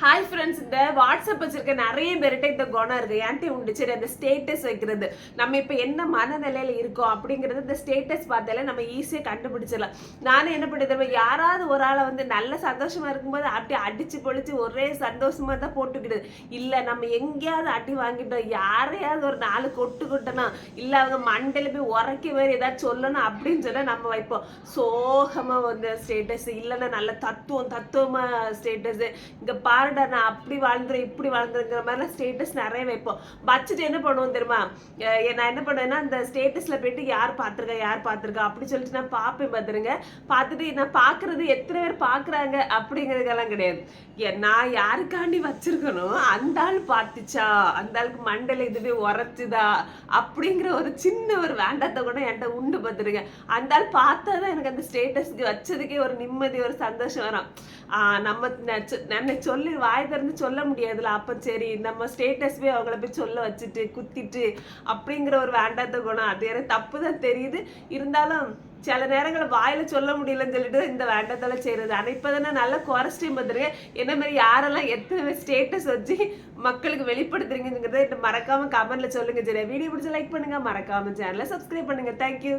Hi friends இந்த WhatsApp வச்சிருக்க நிறைய பேர்கிட்ட இந்த குணம் இருக்கு. ஏன்ட்டி உண்டு? சரி அந்த ஸ்டேட்டஸ் வைக்கிறது. நம்ம இப்போ என்ன மனநிலையில இருக்கோம் அப்படிங்கிறது இந்த ஸ்டேட்டஸ் பார்த்தாலே நம்ம ஈஸியாக கண்டுபிடிச்சிடலாம். நானும் என்ன பண்ணுறது யாராவது ஒரு ஆளை வந்து நல்ல சந்தோஷமா இருக்கும்போது அப்படியே அடிச்சு பொழிச்சு ஒரே சந்தோஷமா தான் போட்டுக்கிடுது. இல்லை நம்ம எங்கேயாவது அடி வாங்கிட்டோம். யாரையாவது ஒரு நாலு கொட்டு கொட்டணும் இல்லை அவங்க மண்டல போய் உரைக்க மாதிரி ஏதாவது சொல்லணும் அப்படின்னு சொன்னால் நம்ம வைப்போம். சோகமாக வந்து ஸ்டேட்டஸ் இல்லைன்னா நல்ல தத்துவம் தத்துவமாக ஸ்டேட்டஸ் இங்க பாருடா நான் அப்படி வாழ்ந்துறேன் இப்படி வாழ்ந்துருங்கிற மாதிரிலாம் ஸ்டேட்டஸ் நிறைய வைப்போம். வச்சுட்டு என்ன பண்ணுவோம் தெரியுமா? நான் என்ன பண்ணுவேன்னா அந்த ஸ்டேட்டஸ்ல போயிட்டு யார் பார்த்துருக்கா யார் பார்த்துருக்கா அப்படி சொல்லிட்டு நான் பார்ப்பேன் பார்த்துருங்க. பார்த்துட்டு நான் பார்க்குறது எத்தனை பேர் பார்க்குறாங்க அப்படிங்கிறதுக்கெல்லாம் கிடையாது. நான் யாருக்காண்டி வச்சிருக்கணும் அந்த ஆள் பார்த்துச்சா அந்த ஆளுக்கு மண்டல இதுவே உரைச்சுதா அப்படிங்கிற ஒரு சின்ன ஒரு வேண்டாத்தை கூட என்கிட்ட உண்டு பார்த்துருங்க. அந்த ஆள் பார்த்தா தான் எனக்கு அந்த ஸ்டேட்டஸ்க்கு வச்சதுக்கே ஒரு நிம்மதி ஒரு சந்தோஷம் வரும். ஆஹ் நம்ம நெச்ச- நம்ம சொல்லி வாய் திறந்து சொல்ல முடியாதுல. அப்ப சரி நம்ம ஸ்டேட்டஸ் போய் அவங்கள போய் சொல்ல வச்சுட்டு குத்திட்டு அப்படிங்கிற ஒரு வேண்டாத்த குணம். அது எனக்கு தப்பு தான் தெரியுது. இருந்தாலும் சில நேரங்களில் வாயில சொல்ல முடியலன்னு சொல்லிட்டு இந்த வேண்டத்தெல்லாம் செய்யறது ஆனால் இப்போ தானே நல்லா குறைச்சிட்டு வந்துருங்க என்ன மாதிரி யாரெல்லாம் எத்தனை ஸ்டேட்டஸ் வச்சு மக்களுக்கு வெளிப்படுத்துறீங்கிறத மறக்காம கமெண்ட்ல சொல்லுங்க சரி வீடியோ பிடிச்ச லைக் பண்ணுங்க. மறக்காம சேனலை சப்ஸ்கிரைப் பண்ணுங்க. தேங்க்யூ